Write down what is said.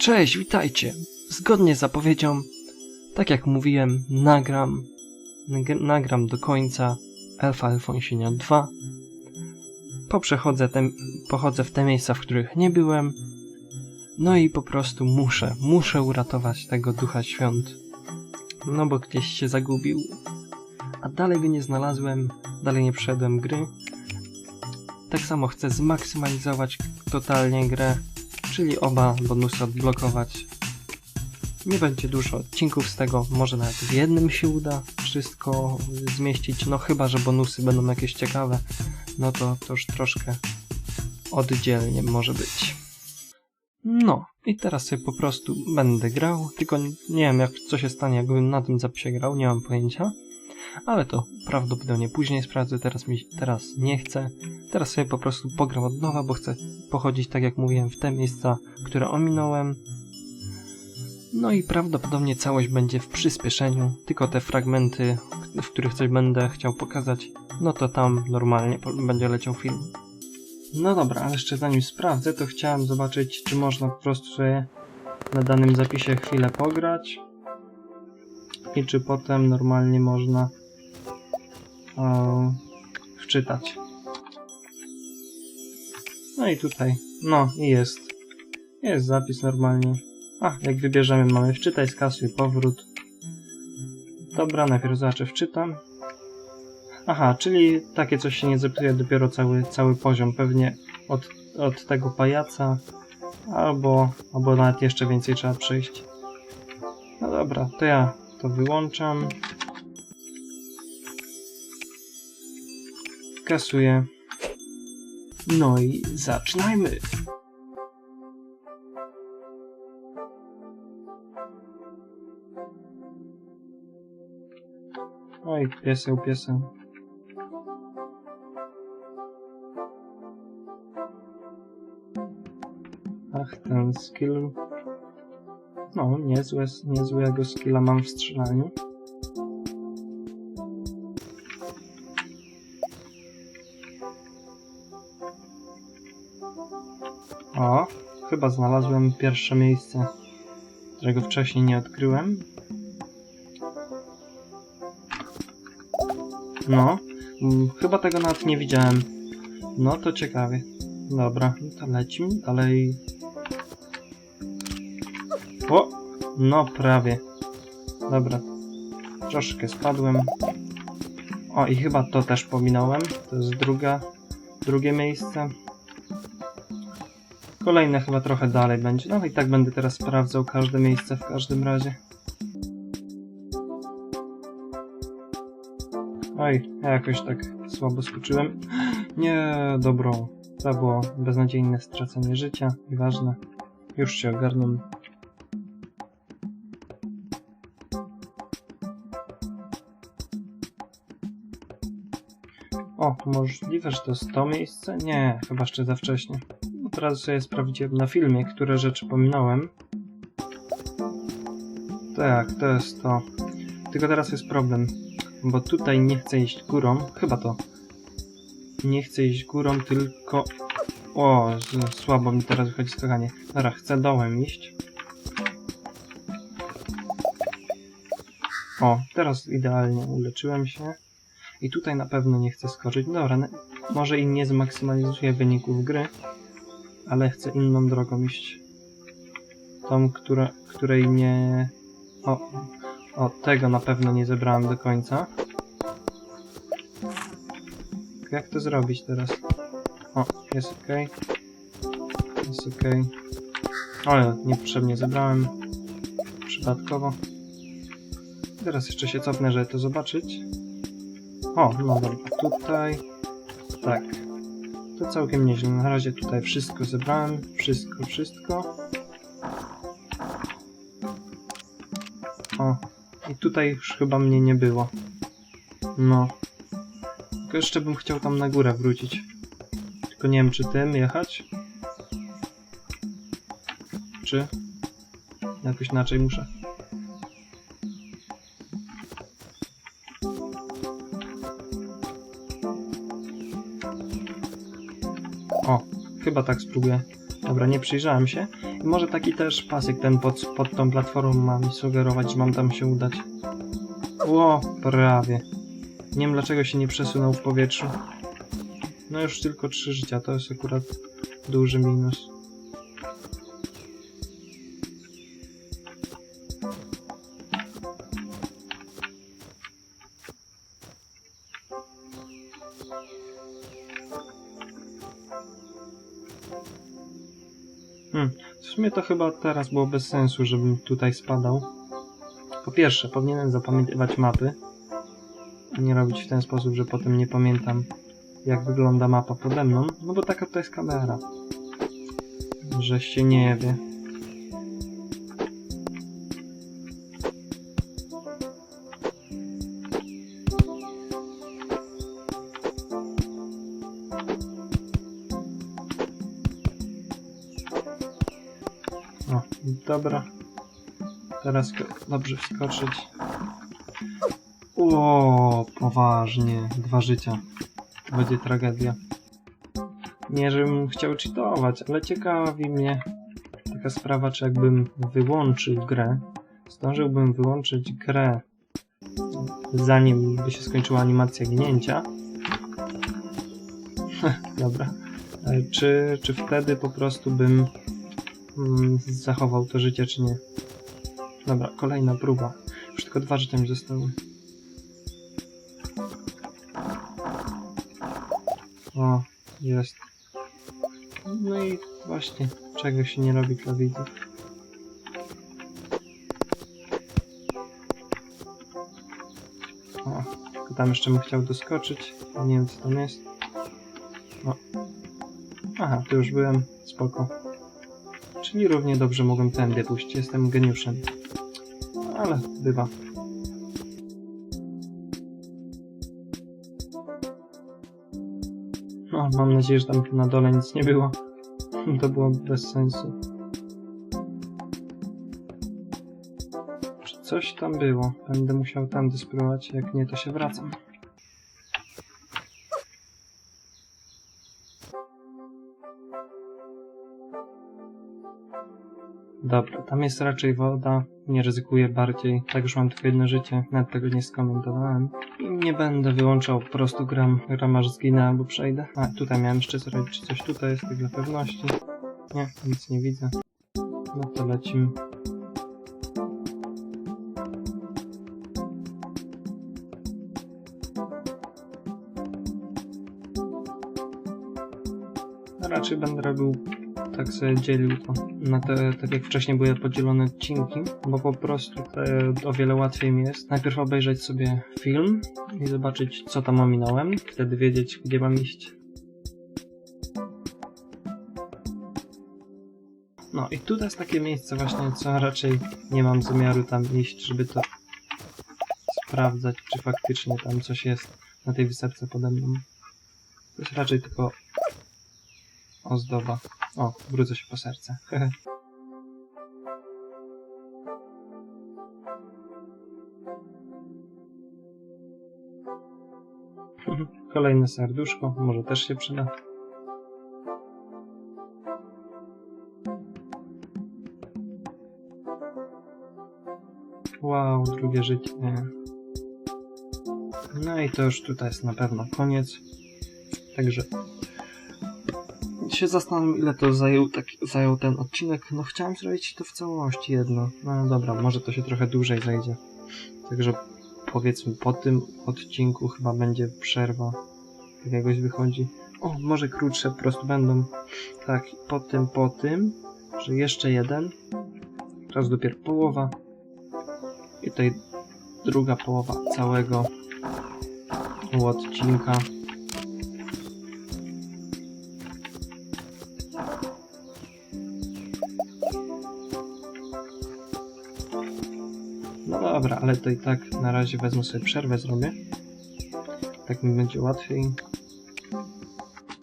Cześć, witajcie. Zgodnie z zapowiedzią, tak jak mówiłem, nagram, nag- nagram do końca Elfa Elfonsinia 2. Poprzechodzę te, pochodzę w te miejsca, w których nie byłem. No i po prostu muszę, muszę uratować tego Ducha Świąt. No bo gdzieś się zagubił. A dalej go nie znalazłem, dalej nie przeszedłem gry. Tak samo chcę zmaksymalizować totalnie grę, czyli oba bonusy odblokować. Nie będzie dużo odcinków z tego, może nawet w jednym się uda wszystko zmieścić, no chyba, że bonusy będą jakieś ciekawe, no to, to już troszkę oddzielnie może być. No, i teraz sobie po prostu będę grał, tylko nie wiem jak co się stanie, jakbym na tym zapisie grał, nie mam pojęcia. Ale to prawdopodobnie później sprawdzę, teraz mi teraz nie chcę. Teraz sobie po prostu pogram od nowa, bo chcę pochodzić, tak jak mówiłem, w te miejsca, które ominąłem. No i prawdopodobnie całość będzie w przyspieszeniu, tylko te fragmenty, w których coś będę chciał pokazać, no to tam normalnie będzie leciał film. No dobra, ale jeszcze zanim sprawdzę, to chciałem zobaczyć, czy można po prostu sobie na danym zapisie chwilę pograć i czy potem normalnie można e, wczytać. No i tutaj, no i jest. Jest zapis normalnie. A, jak wybierzemy, mamy wczytaj, skasuj, powrót. Dobra, najpierw zobaczę, wczytam. Aha, czyli takie coś się nie zepsuje dopiero cały, cały poziom, pewnie od, od tego pajaca, albo, albo nawet jeszcze więcej trzeba przejść. No dobra, to ja to wyłączam. Kasuję. No i zaczynajmy. Oj, pieseł, pieseł. Skill. No, niezłe, niezłego skilla mam w strzelaniu. O, chyba znalazłem pierwsze miejsce, którego wcześniej nie odkryłem. No, mm, chyba tego nawet nie widziałem. No to ciekawie. Dobra, to lecimy dalej. O! No prawie. Dobra. Troszkę spadłem. O i chyba to też pominąłem. To jest druga, drugie miejsce. Kolejne chyba trochę dalej będzie. No i tak będę teraz sprawdzał każde miejsce w każdym razie. Oj, ja jakoś tak słabo skoczyłem. Nie, dobrą. To było beznadziejne stracenie życia. Nieważne. Już się ogarnę. O, możliwe, że to jest to miejsce? Nie, chyba jeszcze za wcześnie. No teraz sobie sprawdziłem na filmie, które rzeczy pominąłem. Tak, to jest to. Tylko teraz jest problem, bo tutaj nie chcę iść górą. Chyba to. Nie chcę iść górą, tylko... O, słabo mi teraz wychodzi skakanie. Dobra, chcę dołem iść. O, teraz idealnie uleczyłem się. I tutaj na pewno nie chcę skoczyć. Dobra, na- może i nie zmaksymalizuję wyników gry, ale chcę inną drogą iść. Tą, która, której nie... O, o, tego na pewno nie zebrałem do końca. Jak to zrobić teraz? O, jest ok. Jest ok. O, niepotrzebnie zebrałem. Przypadkowo. Teraz jeszcze się cofnę, żeby to zobaczyć. O, no dobra, tutaj. Tak. To całkiem nieźle. Na razie tutaj wszystko zebrałem. Wszystko, wszystko. O, i tutaj już chyba mnie nie było. No. Tylko jeszcze bym chciał tam na górę wrócić. Tylko nie wiem, czy tym jechać? Czy jakoś inaczej muszę? Chyba tak spróbuję. Dobra, nie przyjrzałem się. I może taki też pasek ten pod, pod tą platformą ma mi sugerować, że mam tam się udać. Ło, prawie. Nie wiem dlaczego się nie przesunął w powietrzu. No już tylko trzy życia, to jest akurat duży minus. Hmm, w sumie to chyba teraz było bez sensu, żebym tutaj spadał. Po pierwsze, powinienem zapamiętywać mapy, nie robić w ten sposób, że potem nie pamiętam, jak wygląda mapa pode mną, no bo taka to jest kamera. Że się nie wie. O, dobra. Teraz dobrze wskoczyć. O, poważnie. Dwa życia. To będzie tragedia. Nie, żebym chciał cheatować, ale ciekawi mnie taka sprawa, czy jakbym wyłączył grę, zdążyłbym wyłączyć grę zanim by się skończyła animacja ginięcia. Dobra. E, Czy, czy wtedy po prostu bym zachował to życie, czy nie? Dobra, kolejna próba. Już tylko dwa życia mi zostały. O, jest. No i właśnie, czego się nie robi dla widzów. O, tylko tam jeszcze bym chciał doskoczyć. Nie wiem co tam jest. O. Aha, tu już byłem. Spoko. Czyli równie dobrze mogłem tędy pójść. Jestem geniuszem. Ale bywa. No, mam nadzieję, że tam na dole nic nie było. To było bez sensu. Czy coś tam było? Będę musiał tam spróbować, jak nie, to się wracam. Dobra, tam jest raczej woda. Nie ryzykuję bardziej. Tak już mam tylko jedno życie. Nawet tego nie skomentowałem. I nie będę wyłączał, po prostu gram, gram aż zginę albo przejdę. A, tutaj miałem jeszcze zrobić, czy coś tutaj jest, tak dla pewności. Nie, nic nie widzę. No to lecimy. No, raczej będę robił tak sobie dzielił to na te, tak jak wcześniej były podzielone odcinki, bo po prostu te, o wiele łatwiej mi jest najpierw obejrzeć sobie film i zobaczyć co tam ominąłem, wtedy wiedzieć gdzie mam iść. No i tutaj jest takie miejsce właśnie, co raczej nie mam zamiaru tam iść, żeby to sprawdzać, czy faktycznie tam coś jest na tej wysepce pode mną. To jest raczej tylko ozdoba. O, wrócę się po serce. Kolejne serduszko, może też się przyda. Wow, drugie życie. No i to już tutaj jest na pewno koniec. Także się zastanawiam, ile to zajął, tak, zajął ten odcinek. No chciałem zrobić to w całości jedno. No dobra, może to się trochę dłużej zajdzie. Także powiedzmy po tym odcinku chyba będzie przerwa. Jak jakoś wychodzi. O, może krótsze po prostu będą. Tak, po tym, po tym, że jeszcze jeden. Teraz dopiero połowa. I tutaj druga połowa całego odcinka. Dobra, ale to i tak na razie wezmę sobie przerwę, zrobię. Tak mi będzie łatwiej.